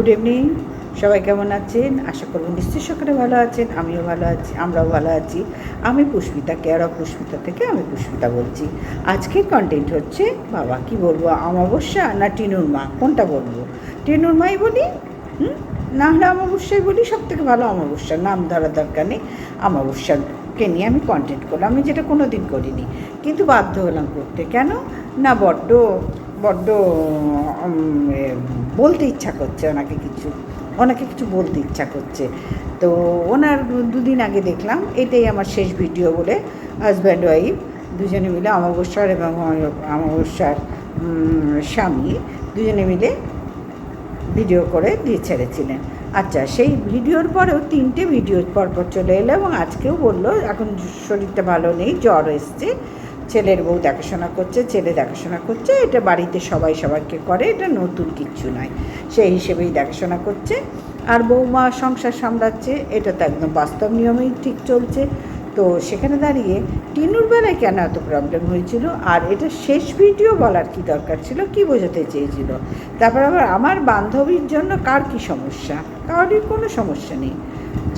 Good evening. সবাই কেমন আছেন? আশা করব নিশ্চয়ই সকালে ভালো আছেন, আমিও ভালো আছি, আমরাও ভালো আছি। আমি পুষ্পিতা কেয়ার অফ পুষ্পিতা থেকে আমি পুষ্পিতা বলছি। আজকের কন্টেন্ট হচ্ছে, বাবা কি বলব, অমাবস্যা না টিনুর মা? কোনটা বলব? টিনুর মাই বলি? হুম? না হলে অমাবস্যাই বলি সব থেকে ভালো অমাবস্যা। নাম ধরার দরকার নেই, অমাবস্যাকে নিয়ে আমি কন্টেন্ট করলাম। আমি যেটা কোনো দিন করিনি, কিন্তু বাধ্য হলাম করতে। কেন? না বড্ড বড্ড বলতে ইচ্ছা করছে ওনাকে কিছু ওনাকে কিছু বলতে ইচ্ছা করছে। তো ওনার দুদিন আগে দেখলাম, এটাই আমার শেষ ভিডিও বলে হাজব্যান্ড ওয়াইফ দুজনে মিলে অমাবস্যার এবং অমাবস্যার স্বামী দুজনে মিলে ভিডিও করে দিয়ে ছেড়েছিলেন। আচ্ছা সেই ভিডিওর পরেও তিনটে ভিডিও পরপর চলে এলো এবং আজকেও বলল, এখন শরীরটা ভালো নেই, জ্বর এসছে। ছেলের বউ দেখাশোনা করছে, ছেলে দেখাশোনা করছে, এটা বাড়িতে সবাই সবাইকে করে, এটা নতুন কিচ্ছু নয়। সেই হিসেবেই দেখাশোনা করছে। আর বৌমা সংসার সামলাচ্ছে, এটা তো একদম বাস্তব নিয়মেই ঠিক চলছে। তো সেখানে দাঁড়িয়ে টিনুর বেলায় কেন এত প্রবলেম হয়েছিল? আর এটা শেষ ভিডিও বলার কি দরকার ছিল? কি বোঝাতে চেয়েছিল? তারপর আবার আমার বান্ধবীর জন্য কার কি সমস্যা? কারোরই কোনো সমস্যা নেই।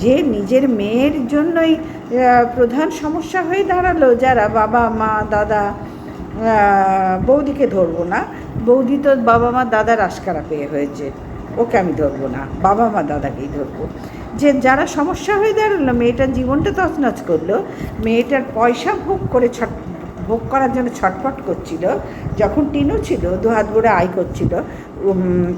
যে নিজের মেয়ের জন্যই প্রধান সমস্যা হয়ে দাঁড়াল, যারা বাবা, মা, দাদা বৌদিকে ধরবো না। বৌদি তো বাবা, মা দাদার আশকারা পেয়ে হয়েছে। ওকে আমি ধরবো না, বাবা, মা, দাদাকেই ধরবো। যে যারা সমস্যা হয়ে দাঁড়াল, মেয়েটার জীবনটা তছনছ করল, মেয়েটার পয়সা ভোগ করে ছট, ভোগ করার জন্য ছটফট করছিল, যখন টিনু ছিল দু হাত ভরে আয় করছিল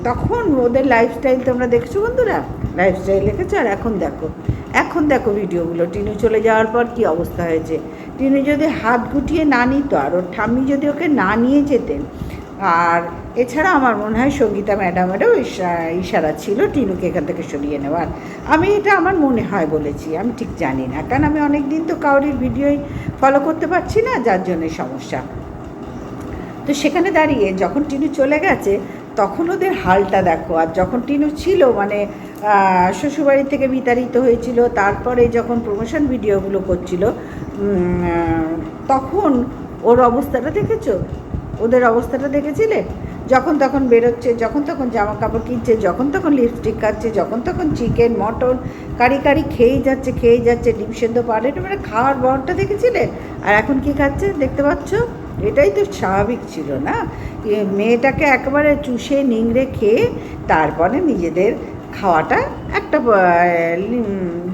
তখন ওদের লাইফস্টাইল তোমরা দেখছ বন্ধুরা? লাইফস্টাইল দেখেছ আর এখন দেখো এখন দেখো ভিডিওগুলো। টিনু চলে যাওয়ার পর কি অবস্থা হয়েছে? টিনু যদি হাত গুটিয়ে না নিত আর ওর ঠাম্মি যদি ওকে না নিয়ে যেতেন, আর এছাড়া আমার মনে হয় সঙ্গীতা ম্যাডামেরও ইশা- ইশারা ছিল টিনুকে এখান থেকে সরিয়ে নেওয়ার। আমি এটা আমার মনে হয় বলেছি, আমি ঠিক জানি না, কারণ আমি অনেক দিন তো কাউরির ভিডিওই ফলো করতে পারছি না, যার জন্যে সমস্যা। তো সেখানে দাঁড়িয়ে যখন টিনু চলে গেছে তখন ওদের হালটা দেখো। আর যখন টিনু ছিল মানে শ্বশুরবাড়ি থেকে বিতাড়িত হয়েছিল, তারপরে যখন প্রমোশন ভিডিওগুলো করছিল তখন ওর অবস্থাটা দেখেছ? ওদের অবস্থাটা দেখেছিলে? যখন তখন বেরোচ্ছে, যখন তখন জামা কাপড় কিনছে, যখন তখন লিপস্টিক খাচ্ছে যখন তখন চিকেন মটন কারি কারি খেয়েই যাচ্ছে খেয়েই যাচ্ছে, ডিম সেদ্ধ পারে মানে খাওয়ার বরটা দেখেছিলে? আর এখন কি খাচ্ছে দেখতে পাচ্ছ? এটাই তো স্বাভাবিক ছিল না। মেয়েটাকে একেবারে চুষে, নিংড়ে খেয়ে তারপরে নিজেদের খাওয়াটা একটা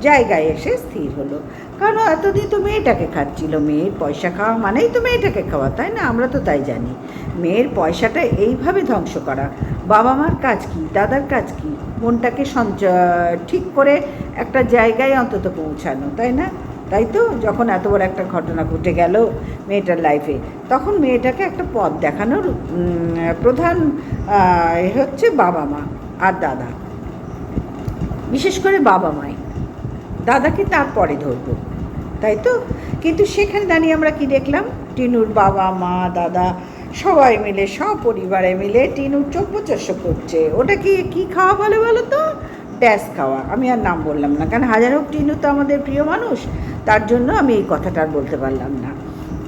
জায়গায় এসে স্থির হলো। কারণ এতদিন তো মেয়েটাকে খাচ্ছিল। মেয়ের পয়সা খাওয়া মানেই তো মেয়েটাকে খাওয়া, তাই না? আমরা তো তাই জানি। মেয়ের পয়সাটা এইভাবে ধ্বংস করা। বাবা মার কাজ কি? দাদার কাজ কি? মনটাকে সঞ্চয় ঠিক করে একটা জায়গায় অন্তত পৌঁছানো, তাই না? তাই তো? যখন এত বড় একটা ঘটনা ঘটে গেল মেয়েটার লাইফে তখন মেয়েটাকে একটা পথ দেখানোর প্রধান হচ্ছে বাবা মা আর দাদা। বিশেষ করে বাবা মাই। দাদাকে তারপরে ধরবো, তাই তো? কিন্তু সেখানে দাঁড়িয়ে আমরা কি দেখলাম? টিনুর বাবা, মা, দাদা, সবাই মিলে, সপরিবারে মিলে টিনুর চব্বচস্য করছে। ওটা কি কি খাওয়া বলে বলো তো? ড্যাস খাওয়া। আমি আর নাম বললাম না। কারণ হাজার হোক, টিনু তো আমাদের প্রিয় মানুষ। তার জন্য আমি এই কথাটা আর বলতে পারলাম না।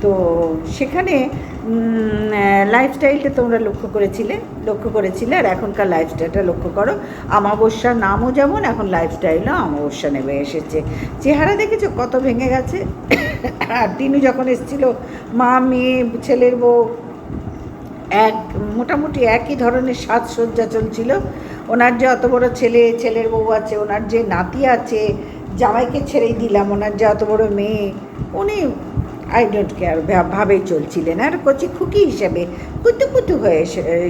তো সেখানে লাইফস্টাইলটা তোমরা লক্ষ্য করেছিলে লক্ষ্য করেছিলে, আর এখনকার লাইফস্টাইলটা লক্ষ্য করো। আমাবস্যার নামও যেমন, এখন লাইফস্টাইলও আমাবস্যা নেমে এসেছে। চেহারা দেখেছ কত ভেঙে গেছে? আর টিনু যখন এসেছিল, মা, মেয়ে, ছেলের বউ, এক, মোটামুটি একই ধরনের সাজসজ্জা চলছিল। ওনার যে অত বড় ছেলে, ছেলের বউ আছে, ওনার যে নাতি আছে জামাইকে ছেড়েই দিলাম, ওনার যে অত বড় মেয়ে, উনি আই ডোন্ট কেয়ার ভাবেই চলছিলেন। আর কচি খুকি হিসেবে কুতু কুতু হয়ে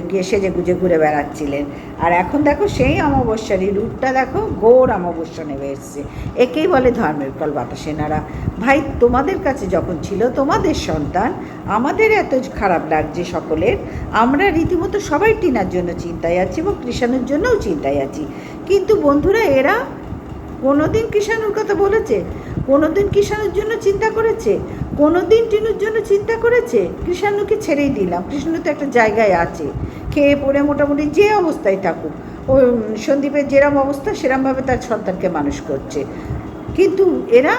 গিয়ে সেজে গুজে ঘুরে বেড়াচ্ছিলেন। আর এখন দেখো সেই অমাবস্যারই রূপটা দেখো, ঘোর অমাবস্যা নেমে এসছে। একেই বলে ধর্মের কল বাতাসে নাড়া। ভাই, তোমাদের কাছে যখন ছিল তোমাদের সন্তান, আমাদের এত খারাপ লাগছে সকলের। আমরা রীতিমতো সবাই টিনার জন্য চিন্তায় আছি এবং কৃষাণের জন্যও চিন্তায় আছি। কিন্তু বন্ধুরা, এরা কোনোদিন কিষাণুর কথা বলেছে কোনো দিন কৃষাণুর জন্য চিন্তা করেছে কোনো দিন টিনুর জন্য চিন্তা করেছে, কৃষাণুকে ছেড়েই দিলাম। কৃষ্ণ তো একটা জায়গায় আছে, খেয়ে পড়ে মোটামুটি যে অবস্থায় থাকুক, ও সন্দীপের যেরম অবস্থা, সেরমভাবে তার সন্তানকে মানুষ করছে। কিন্তু এরা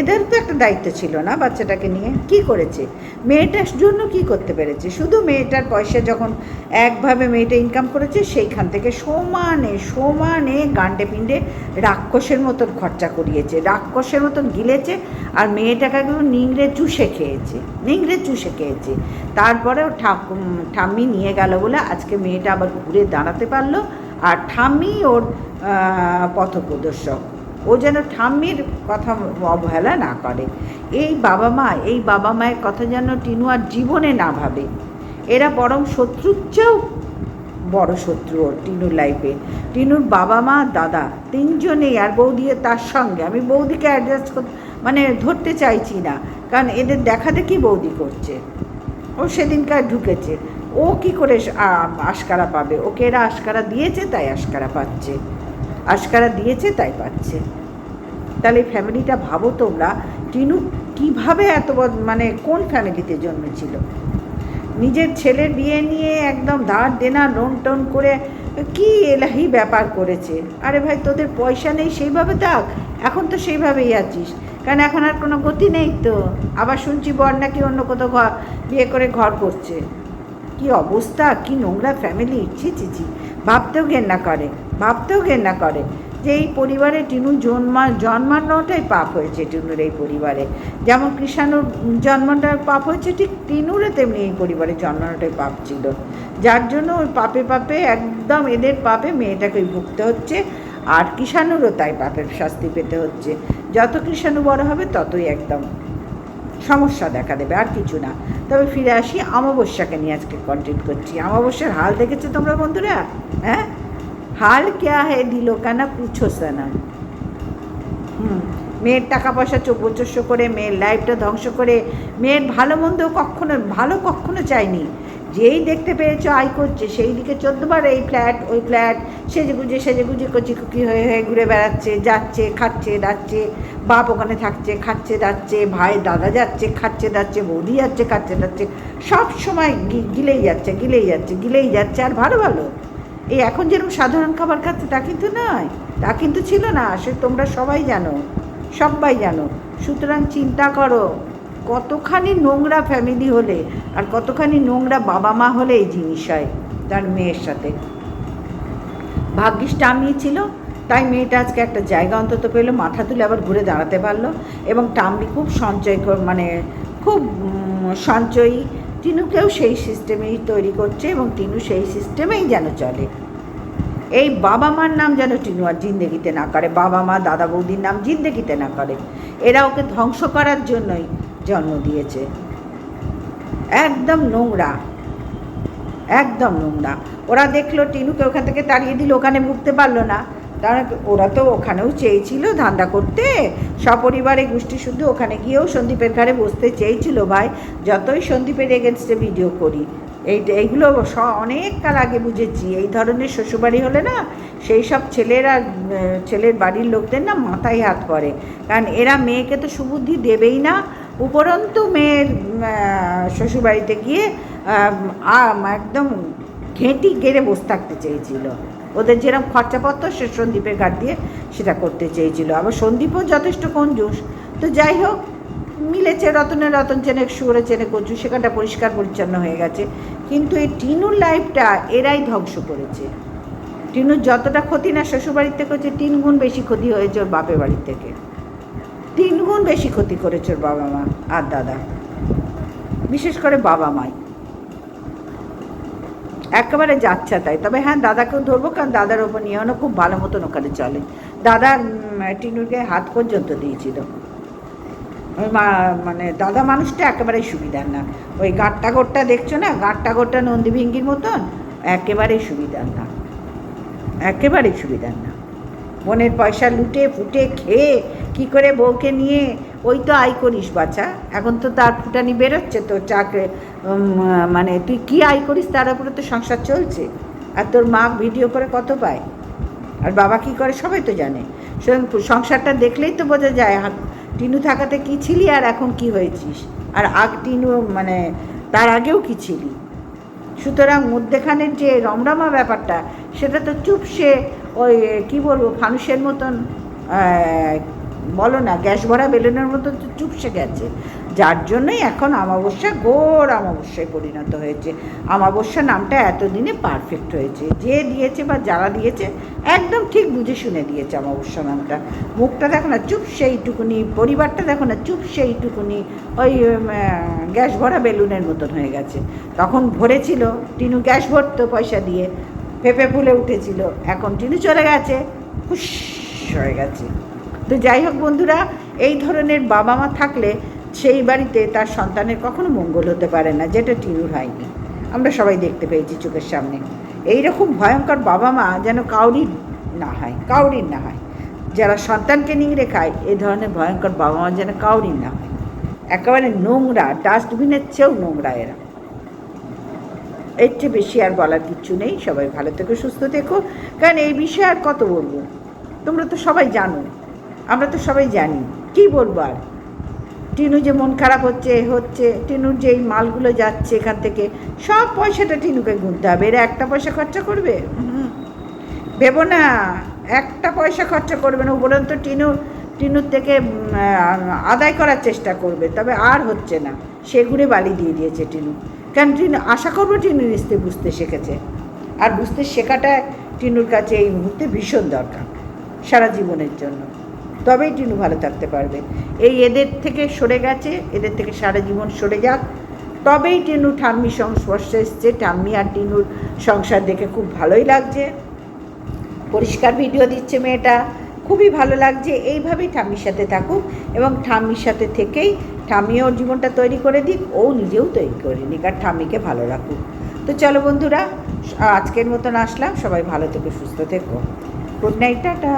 এদের তো একটা দায়িত্ব ছিল না বাচ্চাটাকে নিয়ে। কি করেছে? মেয়েটার জন্য কি করতে পেরেছে? শুধু মেয়েটার পয়সা যখন একভাবে মেয়েটা ইনকাম করেছে, সেইখান থেকে সমানে সমানে গান্ডে পিণ্ডে রাক্ষসের মতন খরচা করিয়েছে। রাক্ষসের মতন গিলেছে আর মেয়েটাকে নিংড়ে চুষে খেয়েছে। নিংড়ে চুষে খেয়েছে। তারপরে ও ঠাম্মি নিয়ে গেল বলে আজকে মেয়েটা আবার ঘুরে দাঁড়াতে পারল। আর ঠাম্মি ওর পথপ্রদর্শক। ও যেন ঠাম্মির কথা অবহেলা না করে। এই বাবা মা, এই বাবা মায়ের কথা যেন টিনু আর জীবনে না ভাবে। এরা বরং শত্রুর চেয়েও বড় শত্রু ওর টিনুর লাইফে টিনুর বাবা মা, দাদা তিনজনেই আর বৌদিও তার সঙ্গে। আমি বৌদিকে অ্যাডজাস্ট কর মানে ধরতে চাইছি না, কারণ এদের দেখা দেখি বৌদি করছে? ও সেদিনকার ঢুকেছে। ও কি করে আশকারা পাবে? ওকে এরা আশকারা দিয়েছে, তাই আশকারা পাচ্ছে। আশকারা দিয়েছে, তাই পাচ্ছে। তাহলে ফ্যামিলিটা ভাবো তোমরা, টিনু কীভাবে এত মানে কোন ফ্যামিলিতে জন্মেছিল? নিজের ছেলের বিয়ে নিয়ে একদম ধার দেনা, লোন টোন করে কি এলাহি ব্যাপার করেছে? আরে ভাই, তোদের পয়সা নেই, সেইভাবে থাক। এখন তো সেইভাবেই আছিস। কারণ এখন আর কোনো গতি নেই তো। আবার শুনছি বর নাকি অন্য কোথাও ঘর বিয়ে করে ঘর করছে। কি অবস্থা, কি নোংরা ফ্যামিলি ছি ছি ছি। ভাবতেও ঘেন্না করে, ভাবতেও ঘেন্না করে যে এই পরিবারে টিনু জন্মা, জন্মানোটাই পাপ হয়েছে টিনুর এই পরিবারে। যেমন কৃষাণুর জন্মটা পাপ হয়েছে, ঠিক টিনুরে তেমনি এই পরিবারে জন্মানোটাই পাপ ছিল। যার জন্য ওই পাপে পাপে, একদম এদের পাপে মেয়েটাকে ভুগতে হচ্ছে, আর কৃষাণুরও তাই পাপের শাস্তি পেতে হচ্ছে। যত কৃষাণু বড় হবে, ততই একদম সমস্যা দেখা দেবে, আর কিছু না। তবে ফিরে আসি অমাবস্যাকে নিয়ে আজকে কন্টেন্ট করছি। অমাবস্যার হাল দেখেছ তোমরা বন্ধুরা? হ্যাঁ? হাল ক্যা হে দিল কেনা পুছো সানা। হুম, মেয়ের টাকা পয়সা চোপচস্য করে, মেয়ের লাইফটা ধ্বংস করে, মেয়ের ভালো মন্দ কখনো, ভালো কখনো চাইনি। যেই দেখতে পেরেছ আয় করছে, সেই দিকে চোদ্দবার এই ফ্ল্যাট ওই ফ্ল্যাট সেজে গুজে সেজে গুজে কচি কুকি হয়ে হয়ে ঘুরে বেড়াচ্ছে, যাচ্ছে, খাচ্ছে, দাচ্ছে, বাপ ওখানে থাকছে, খাচ্ছে, দাচ্ছে, ভাই, দাদা যাচ্ছে, খাচ্ছে, দাচ্ছে, বৌদি যাচ্ছে, খাচ্ছে, দাচ্ছে, সব সময় গিলেই যাচ্ছে গিলেই যাচ্ছে গিলেই যাচ্ছে, আর ভালো ভালো। এই এখন যেরকম সাধারণ খাবার খাচ্ছে, তা কিন্তু নয়, তা কিন্তু ছিল না, সে তোমরা সবাই জানো সবাই জানো। সুতরাং চিন্তা করো। কতখানি নোংরা ফ্যামিলি হলে আর কতখানি নোংরা বাবা মা হলে এই জিনিস হয় তার মেয়ের সাথে। ভাগ্যিস টামি ছিল, তাই মেয়েটা আজকে একটা জায়গা অন্তত পেল, মাথা তুলে আবার ঘুরে দাঁড়াতে পারল এবং টামলি খুব সঞ্চয় মানে খুব সঞ্চয়ী। টিনুকেও সেই সিস্টেমেই তৈরি করছে এবং টিনু সেই সিস্টেমেই যেন চলে। এই বাবা মার নাম যেন টিনু আর জিন্দেগিতে না করে, বাবা মা, দাদা বৌদির নাম জিন্দেগিতে না করে। এরা ওকে ধ্বংস করার জন্যই জন্ম দিয়েছে। একদম নোংরা। একদম নোংরা। ওরা দেখল টিনুকে ওখান থেকে তাড়িয়ে দিল, ওখানে ভুগতে পারল না। তারা ওরা তো ওখানেও চেয়েছিল ধান্দা করতে। সপরিবারে গোষ্ঠী শুদ্ধ ওখানে গিয়েও সন্দীপের ঘরে বসতে চেয়েছিল ভাই, যতই সন্দীপের এগেনস্টে ভিডিও করি। এই এইগুলো অনেক কাল আগে বুঝেছি। এই ধরনের শ্বশুরবাড়ি হলে না, সেই সব ছেলেরা ছেলের বাড়ির লোকদের না মাথায় হাত পড়ে। কারণ এরা মেয়েকে তো সুবুদ্ধি দেবেই না। উপরন্তু মেয়ের শ্বশুরবাড়িতে গিয়ে একদম ঘেঁটি গেড়ে বসে থাকতে চেয়েছিল। ওদের যেরকম খরচাপত্র, সে সন্দীপের ঘাট দিয়ে সেটা করতে চেয়েছিল। আবার সন্দীপও যথেষ্ট কঞ্জুস। তো যাই হোক, মিলেছে রতনে রতন চেনে, সুরে চেনে কচু সেখানটা পরিষ্কার পরিচ্ছন্ন হয়ে গেছে। কিন্তু এই টিনুর লাইফটা এরাই ধ্বংস করেছে। টিনুর যতটা ক্ষতি না শ্বশুরবাড়ির থেকে হচ্ছে তিন গুণ বেশি ক্ষতি হয়েছে ওর বাপের বাড়ির থেকে। তিন গুণ বেশি ক্ষতি করেছে ওর বাবা মা আর দাদা। বিশেষ করে বাবা মাই। একেবারে যাচ্ছে তাই। তবে হ্যাঁ দাদাকেও ধরবো কারণ দাদার ওপর নিয়নও খুব ভালো মতন ওখানে চলে। দাদা উম, টিনুরকে হাত পর্যন্ত দিয়েছিল। ওই মা মানে দাদা মানুষটা একেবারেই সুবিধার না। ওই গাঁটটা গোটটা দেখছ না? গাঁটটা গোটটা নন্দী ভিঙ্গির মতন? একেবারেই সুবিধার না। একেবারেই সুবিধার না। বোনের পয়সা লুটে ফুটে খেয়ে কি করে বউকে নিয়ে, ওই তো আয় করিস বাচ্চা এখন তো তার ফুটানি বেরোচ্ছে তো চাকরি মানে তুই কি আয় করিস তার উপরে তো সংসার চলছে। আর তোর মা ভিডিও করে কত পায়? আর বাবা কি করে সবাই তো জানে। সংসারটা দেখলেই তো বোঝা যায় টিনু থাকাতে কি ছিলি আর এখন কি হয়েছিস? আর আগ টিনু মানে তার আগেও কি ছিলি? সুতরাং মধ্যেখানের যে রমরমা ব্যাপারটা, সেটা তো চুপসে ওই, কি বলব, ফানুষের মতন বলো না, গ্যাস ভরা বেলুনের মতো চুপসে গেছে। যার জন্যই এখন আমাবস্যা ঘোর আমাবস্যায় পরিণত হয়েছে। আমাবস্যা নামটা এতদিনে পারফেক্ট হয়েছে। যে দিয়েছে বা যারা দিয়েছে, একদম ঠিক বুঝে শুনে দিয়েছে আমাবস্যা নামটা। মুখটা দেখো না চুপ সেইটুকুনি পরিবারটা দেখো না চুপ সেইটুকুনি ওই গ্যাস ভরা বেলুনের মতন হয়ে গেছে। তখন ভরেছিল টিনু গ্যাস ভরতো পয়সা দিয়ে। পেঁপে ফুলে উঠেছিল। এখন টিনু চলে গেছে। হুস হয়ে গেছে। তো যাই হোক বন্ধুরা, এই ধরনের বাবা মা থাকলে সেই বাড়িতে তার সন্তানের কখনো মঙ্গল হতে পারে না, যেটা টিনুর হয়নি। আমরা সবাই দেখতে পেয়েছি চোখের সামনে। এই রকম ভয়ঙ্কর বাবা মা যেন কাউরির না হয় কাউরির না হয়। যারা সন্তানকে নিংড়ে খায় এই ধরনের ভয়ঙ্কর বাবা মা যেন কাউরির না হয়। একেবারে নোংরা, ডাস্টবিনের চেয়েও নোংরা এরা। এর চেয়ে বেশি আর বলার কিচ্ছু নেই। সবাই ভালো থেকো, সুস্থ থেকো। কারণ এই বিষয়ে আর কত বলব? তোমরা তো সবাই জানো। আমরা তো সবাই জানি। কি বলব আর? টিনু যে মন খারাপ হচ্ছে হচ্ছে, টিনুর যে এই মালগুলো যাচ্ছে এখান থেকে, সব পয়সাটা টিনুকে গুনতে হবে। এরা একটা পয়সা খরচা করবে। ভেবো না, একটা পয়সা খরচা করবে না। উপরন্ত টিনু, টিনুর থেকে আদায় করার চেষ্টা করবে। তবে আর হচ্ছে না। সে ঘুরে বালি দিয়ে দিয়েছে টিনু। কারণ টিনু আশা করব টিনু নিশ্চয়ই বুঝতে শিখেছে। আর বুঝতে শেখাটা টিনুর কাছে এই মুহূর্তে ভীষণ দরকার, সারা জীবনের জন্য। তবেই টিনু ভালো থাকতে পারবে। এই এদের থেকে সরে গেছে, এদের থেকে সারা জীবন সরে যাক। তবেই টিনু ঠাম্মির সংস্পর্শে এসছে। ঠাম্মি আর টিনুর সংসার দেখে খুব ভালোই লাগছে। পরিষ্কার ভিডিও দিচ্ছে মেয়েটা। খুবই ভালো লাগছে। এইভাবেই ঠাম্মির সাথে থাকুক এবং ঠাম্মির সাথে থেকেই ঠাম্মি ওর জীবনটা তৈরি করে দিক, ও নিজেও তৈরি করে নিক, আর ঠামিকে ভালো রাখুক। তো চলো বন্ধুরা, আজকের মতন আসলাম, সবাই ভালো থেকো, সুস্থ থেকো। Good night tata.